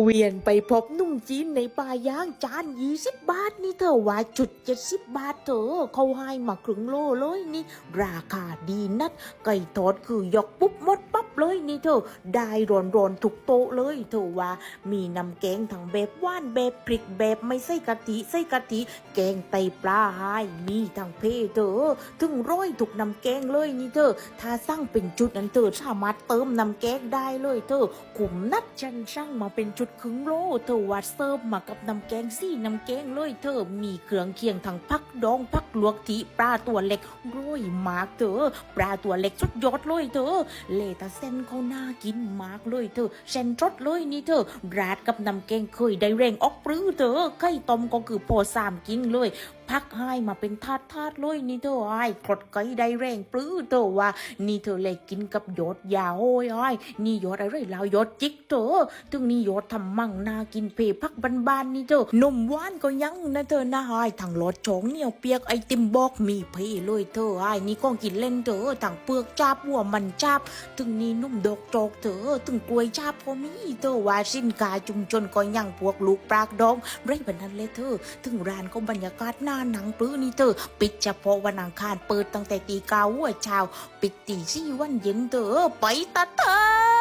เวียนไปพบนุ่มจีนในป่าย่างจานยี่สิบบาทนี่เธอว่าจุดเจ็ดสิบบาทเธอเขาให้มาครึ่งโลเลยนี่ ราคาดีนัด ไก่ทอดคือยกปุ๊บหมด เลยนี่เธอได้ร้อนร้อนๆทุกโต๊ะเลยเธอว่า มีน้ำแกงทั้งแบบว่านแบบพริกแบบไม่ใส่กะทิใส่กะทิแกงไตปลาให้มีทั้งเพเธอถึงร้อยถูกน้ำแกงเลยนี่เธอ ถ้าสั่งเป็นจุดนั้นเธอสามารถเติมน้ำแกงได้เลยเธอขุมนัดฉันสั่งมาเป็นจุดครึ่งโลเธอวัดเสิร์ฟมากับน้ำแกงซี่น้ำแกงเลยเธอมีเครื่องเคียงทั้งพักดองพักลวกทีปลาตัวเล็กร้อยมากเธอปลาตัวเล็กสุดยอดเลยเธอเลตาเส้นเขาน่ากินมากเลยเธอเส้นรสเลยนี่เธอราดกับน้ำแกงเคยได้แรงออกปรือเธอไข่ต้มก็คือพอสามกินเลย พักให้มาเป็นทาดทาดๆเลยนี่เธอไอ้กดไก่ได้แรงปลื้อเธอว่า นี่เธอเลยกินกับยอดยาโอ้ยไอ้นี่ยอดอะไรลาวยอดจิกเธอถึงนี่ยอดทำมั่งนากินเพพักบ้านๆนี่เธอนมหวานก็ยังนะเธอนะไอ้ทางรสชองเหนียวเปียกไอติมบอกมีเพเลยเธอไอ้นี่ก็กินเล่นเธอทางเปลือกจับหัวมันจับถึงนี่นุ่มดอกจอกเธอถึงกล้วยจับก็มีเธอว่าสินกาจุมจนก็ยังพวกลูกปลากดองไรบบนั้นเลยเธอ ถึงร้านก็บรรยากาศน้าหนังปลื้อนี่เธอ ปิดเฉพาะวันอังคารเปิดตั้งแต่ตีเก้าหัวเช้า ปิดตีสี่วันเย็นเธอไปตาเธอ